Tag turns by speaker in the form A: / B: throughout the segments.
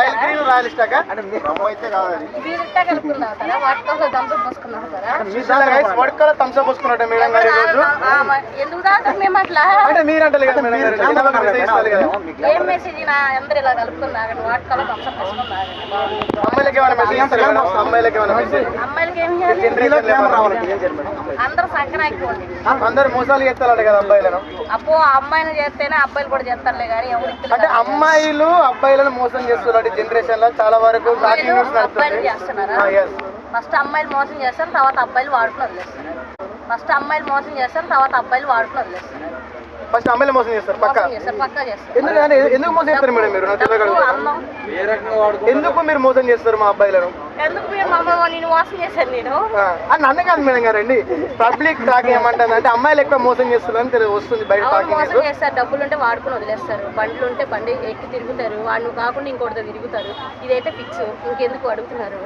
A: Royal green royal ఇష్టాక అయితే
B: వాటి కోసం దంపు
A: గైస్ వడకల థమ్స్అప్ పోసుకున్నట్టు మేడం గారు రోజు
B: ఎందుకు మేము అట్లా
A: అంటే మీరు అంటే కదా మేడం కదా.
B: ఏం మెసేజ్ నా? అందరు ఇలా కలుపుకుని తాగండి వాటి కల దంపు పోసుకుని తాగండి
A: అమ్మాయిలకి ఏమైనా మెసేజ్ కదా అమ్మాయిలకి ఏమైనా మెసేజ్
B: అందరూ సంక్రాంతి ఉంది
A: అందరు మోసాలు చేస్తారు కదా అబ్బాయిలను.
B: అబ్బో ఆ అమ్మాయిని చేస్తేనే అబ్బాయిలు కూడా చేస్తారులే కానీ ఎవరికి
A: అంటే అమ్మాయిలు అబ్బాయిలను మోసం చేస్తున్నారు జనరేషన్లో చాలా వరకు
B: అబ్బాయిలు చేస్తున్నారా. ఫస్ట్ అమ్మాయిలు మోసం చేస్తారు తర్వాత అబ్బాయిలు వాడుకుని వదిలేస్తారు. ఫస్ట్ అమ్మాయిలు మోసం చేస్తారు తర్వాత అబ్బాయిలు వాడుకుని వదిలేస్తారు.
A: ఫస్ట్ అమ్మాయిలు మోసం చేస్తారు పక్క?
B: చేస్తారు చేస్తారు.
A: ఎందుకు మోసం చేస్తారు మేడం మీరు? నాకు
B: అందం
A: ఎందుకు మీరు మోసం చేస్తారు మా అబ్బాయిలను?
B: ఎందుకు మేము అమ్మ? నేను మోసం చేశాను నేను.
A: ఆ, అని నన్ను కాదు మేడం గారండి పబ్లిక్ టాక్ ఏమంటుంది అంటే అమ్మాయిలు ఎక్కువ మోసం చేస్తున్నారని తెలియ వస్తుంది బయట
B: మోసం చేస్తారు. డబ్బులు ఉంటే వాడుకుని వదిలేస్తారు. బండ్లు ఉంటే బండి ఎక్కి తిరుగుతారు. వాడిని కాకుండా ఇంకోటితో తిరుగుతారు. ఇదైతే ఫిక్స్ ఇంకెందుకు అడుగుతున్నారు?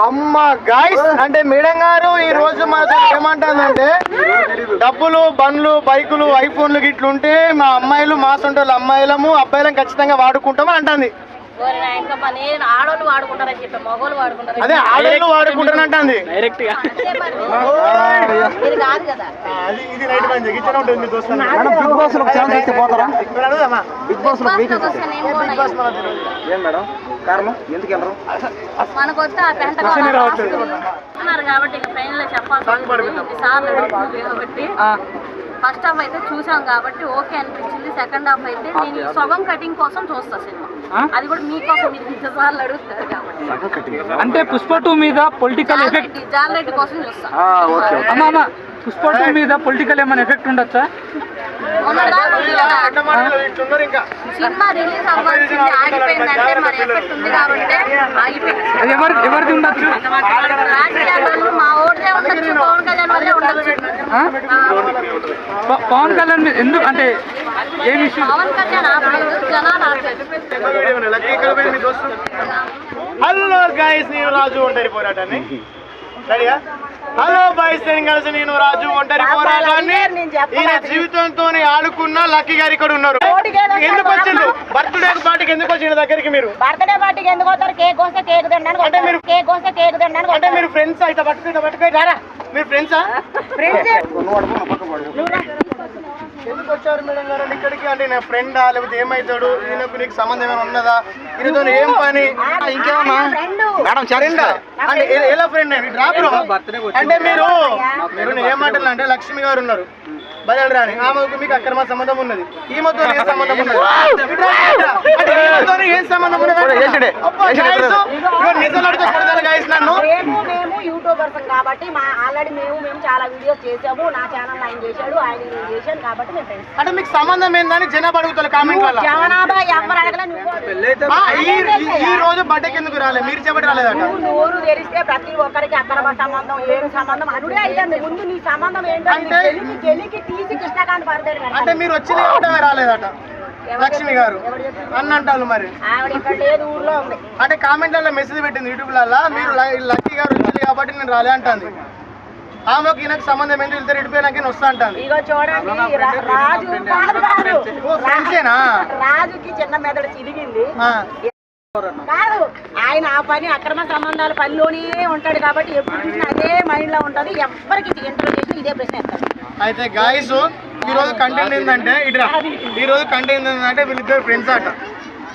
A: అమ్మ గాయస్ అంటే మేడం గారు ఈ రోజు మనతో ఏమంటుందంటే డబ్బులు బండ్లు బైకులు ఐఫోన్లు గిట్లుంటే మా అమ్మాయిలు మా సొంటోళ్ళ అమ్మాయిలము అబ్బాయిలను ఖచ్చితంగా వాడుకుంటామని అంటుంది.
B: ఓరి నా ఇంకా మా నేను ఆడోళ్ళు వాడుకుంటారని చెప్పి మగోళ్ళు వాడుకుంటారు
A: అదే ఆడవాళ్ళు వాడుకుంటానంటుంది
B: ఇది
A: రైట్
C: బిగ్
A: బాస్లో
C: బిగ్ బాస్. ఏం మేడం? కారణం? ఎందుకు వెళ్ళరు?
B: మనకు వస్తే ఆ పెంట అన్నారు కాబట్టి ఇక చెప్పాల్సి ఫస్ట్ హాఫ్ అయితే చూసాం కాబట్టి ఓకే అనిపించింది. సెకండ్ హాఫ్ అయితే నేను సొగం కటింగ్ కోసం చూస్తా సినిమా. అది కూడా మీకోసం మీరు ఇంత సార్లు అడుగుతారు కాబట్టి
D: అంటే పుష్ప టూ మీద పొలిటికల్ ఎఫెక్ట్
B: జాలరెడ్డి కోసం చూస్తా.
C: ఓకే
D: అమ్మ అమ్మ పుష్ప టూ మీద పొలిటికల్ ఏమైనా ఎఫెక్ట్ ఉండొచ్చా?
B: మొన్నటిదాకా ఉంది కదా.
A: ఇట్లున్నారు ఇంకా.
B: సినిమా రిలీజ్ అవ్వాల్సింది ఆగిపోయిందంటే మరి ఎఫెక్ట్ ఉంది కాబట్టి ఆగిపోయింది.
D: అది ఎవరి ఎవరిది ఉండొచ్చు?
B: రాజకీయాలు మా ఓటే ఉండొచ్చు పవన్ కళ్యాణ్ వల్లే ఉండొచ్చు.
D: పవన్ ఎందుకు అంటే ఏం ఇష్యూ
B: పవన్ కళ్యాణ్ ఆపలేదు జనాలు ఆపలేదు
A: హలో గైస్ నేను రాజు ఒంటరి పోరాటాన్ని. రెడీయా హలో బాయ్స్ నేను కలిసి నేను రాజు ఒంటరి పోరాటాన్ని ఈయన జీవితంతో ఆడుకున్న లక్కీ గారు ఇక్కడ ఉన్నారు. ఎందుకు వచ్చిండు బర్త్డే పార్టీకి ఎందుకు వచ్చిండు దగ్గరికి మీరు?
E: బర్త్డే పార్టీకి ఎందుకు వస్తారు? కేక్ వస్తే కేక్ తినడానికి
A: అంటే మీరు-.
E: కేక్ వస్తే కేక్ తినడానికి
A: అంటే మీరు ఫ్రెండ్స్ అయితే పట్టుకో ఇట్లా పట్టుకో ఇట్లా రా. మీరు ఫ్రెండ్సా ఎందుకు వచ్చారు మేడం గారు? అంటే ఇక్కడికి అంటే నా ఫ్రెండా లేకపోతే ఏమైతాడు? ఈయనకు నీకు సంబంధం ఏమైనా ఉన్నదా? ఈయనతో ఏం పని? ఇంకేమన్నా
C: మేడం
A: ఫ్రెండ్ అంటే ఎలా ఫ్రెండ్ అండి అంటే మీరు మీరు ఏమంటున్నా అంటే లక్ష్మి గారు ఉన్నారు. బయలు రాని ఆమెకు మీకు అక్రమ సంబంధం ఉన్నది. ఈమెతో ఏం సంబంధం ఉన్నది. అంటే ఏం సంబంధం ఉన్నది? నిజాలు అడిగితే కొడతారు నన్ను.
E: మేము యూట్యూబర్స్ కాబట్టి మా ఆల్రెడీ మేము మేము చాలా వీడియోస్ చేసాము. నా ఛానల్ ఆయన చేశాడు ఆయన నేను చేశాను కాబట్టి
A: అంటే మీకు సంబంధం ఏందని జనాభా అడుగుతారు కామెంట్ ఈ రోజు బట్టకి ఎందుకు రాలేదు మీరు చెప్పటి రాలేదట.
E: నువ్వు నోరు తెరిస్తే ప్రతి ఒక్కరికి అక్రమ సంబంధం ఏం సంబంధం అనుడే అయ్యింది. ముందు నీ సంబంధం ఏంటో
A: అంటే-
E: గెలికి గెలికి తీసి కృష్ణకాంత్ పడతారు
A: అంటే మీరు వచ్చిన రాలేదట. లక్ష్మి గారు. అన్న అంటారు మరి.
E: ఆవిడ ఇక్కడ లేదు ఊర్లో ఉంది.
A: అంటే కామెంట్లలో మెసేజ్ పెట్టింది యూట్యూబ్లలో మీరు లక్కీ గారు వచ్చింది కాబట్టి నేను రాలే అంటుంది. ఆమెకు ఈయనకు సంబంధం ఏంటి? వెళ్తే రెడిపోయినాక నేను వస్తా అంటాను
E: ఇగో చూడండి రా- రాజు కాదు కాదు.
A: ఓ ఫ్రెండ్సేనా?
E: రాజుకి చిన్న మెదడు చిరిగింది
A: ఆ.
E: కాదు ఆయన ఆ పని అక్రమ సంబంధాల పనిలోనే ఉంటాడు కాబట్టి ఎప్పుడు చూసినా అదే మైండ్లో ఉంటది. ఎవ్వరికి ఇంటర్వ్యూ ఇదే ప్రశ్న
A: అయితే గాయస్ ఈ రోజు కంటెంట్ ఏంటంటే ఇట్లా ఈ రోజు కంటెంట్ ఏంటంటే వీళ్ళిద్దరు ఫ్రెండ్స్ అట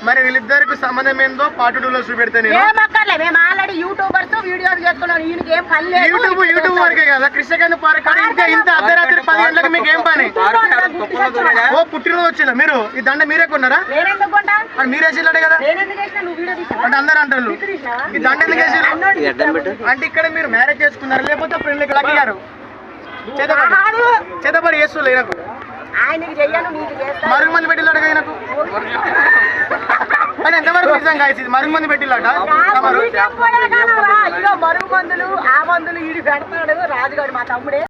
A: మరి వీళ్ళిద్దరికి సంబంధం ఏందో పార్ట్ టూ లో చూపెడితే నేను.
E: ఏం అక్కర్లే మేము ఆల్రెడీ యూట్యూబర్స్ వీడియోలు చేసుకున్నాం ఏం పని లేదు.
A: యూట్యూబ్ యూట్యూబ్ వరకే కదా. కృష్ణకాంత్ పార్క్ ఇంకా ఇంత అర్ధరాత్రి పది గంటలకు మీకు ఏం పని? ఓ పుట్టినరోజు వచ్చిందా? మీరు ఈ దండ మీరే కొన్నారా? మీరే చిల్లడే కదా?
E: నేనెందుకు చేసిన? నువ్వు వీడియో తీసావా
A: అంటే అందరు అంటారు? ఈ దండ ఎందుకు వేసారు అంటే ఇక్కడ మీరు మ్యారేజ్ చేసుకున్నారు? లేకపోతే ఫ్రెండ్ లక్కీ గారు? చేతపడి చేస్తూ ఈయనకు.
E: ఆయనకి చెయ్యను నీకు చేస్తా.
A: మరుగు మంది పెట్టిల్లాడు ఎంతవరకు నిజం కాదు ఇది మరుగు మంది పెట్టిల్లాట
E: నాకు నీకు చెప్పలే కాదమ్మా. ఇదిగో మరుగు మందులు ఆ మందులు ఈడు పెడతాడు రాజుగాడు మా తమ్ముడే